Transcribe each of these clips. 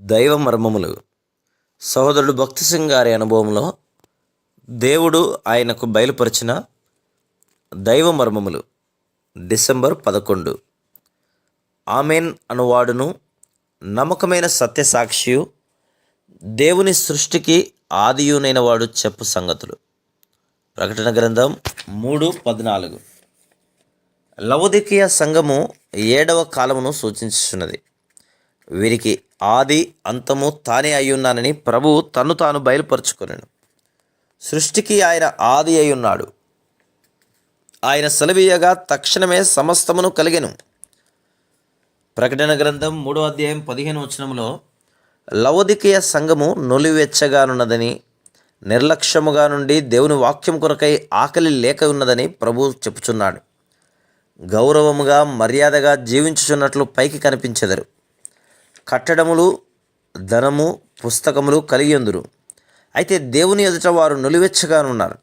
దైవ మర్మములు. సహోదరుడు భక్తి సింగ్ గారి అనుభవంలో దేవుడు ఆయనకు బయలుపరిచిన దైవ మర్మములు. డిసెంబర్ పదకొండు. ఆమెన్ అనువాడును. నమ్మకమైన సత్యసాక్షియు దేవుని సృష్టికి ఆదియునైన వాడు చెప్పు సంగతులు. ప్రకటన గ్రంథం మూడు పద్నాలుగు. లవదికీయ సంఘము ఏడవ కాలమును సూచించున్నది వీరికి ఆది అంతము తానే అయ్యున్నానని ప్రభువు తను తాను బయలుపరుచుకున్నాను సృష్టికి ఆయన ఆది అయి ఉన్నాడు ఆయన సెలవీయగా తక్షణమే సమస్తమును కలిగెను. ప్రకటన గ్రంథం మూడో అధ్యాయం పదిహేను వచనంలో లవదికీయ సంఘము నొలివెచ్చగానున్నదని నిర్లక్ష్యముగా నుండి దేవుని వాక్యం కొరకై ఆకలి లేక ఉన్నదని ప్రభువు చెప్పుచున్నాడు. గౌరవముగా మర్యాదగా జీవించుచున్నట్లు పైకి కనిపించెదరు. కట్టడములు ధనము పుస్తకములు కలిగియందురు అయితే దేవుని ఎదుట వారు నులివెచ్చగానున్నారు.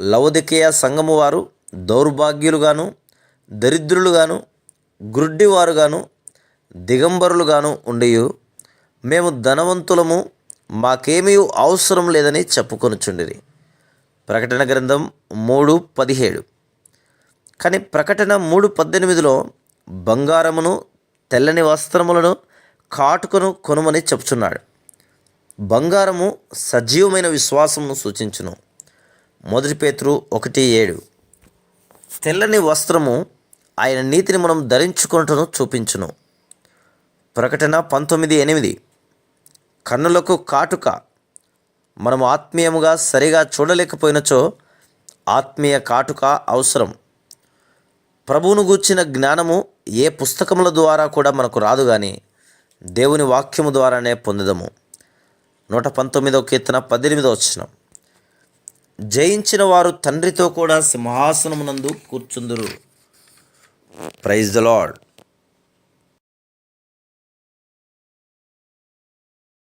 లవదికేయ సంఘము వారు దౌర్భాగ్యులుగాను దరిద్రులుగాను గ్రుడ్డివారుగాను దిగంబరులుగాను ఉండి మేము ధనవంతులము మాకేమీ అవసరం లేదని చెప్పుకొనుచుండిరి. ప్రకటన గ్రంథం మూడు పదిహేడు. కానీ ప్రకటన మూడు పద్దెనిమిదిలో బంగారమును తెల్లని వస్త్రములను కాటుకను కొనుమని చెప్తున్నాడు బంగారము సజీవమైన విశ్వాసమును సూచించును. మొదటి పేతురు ఒకటి ఏడు. తెల్లని వస్త్రము ఆయన నీతిని మనం ధరించుకుంటను చూపించును. ప్రకటన పంతొమ్మిది ఎనిమిది. కన్నులకు కాటుక మనము ఆత్మీయముగా సరిగా చూడలేకపోయినచో ఆత్మీయ కాటుక అవసరం. ప్రభువును గూర్చిన జ్ఞానము ఏ పుస్తకముల ద్వారా కూడా మనకు రాదు కానీ దేవుని వాక్యము ద్వారానే పొందదము. నూట పంతొమ్మిదవ కీర్తన పద్దెనిమిదవ వచ్చిన జయించిన వారు తండ్రితో కూడా సింహాసనమునందు కూర్చుందురు. Praise the Lord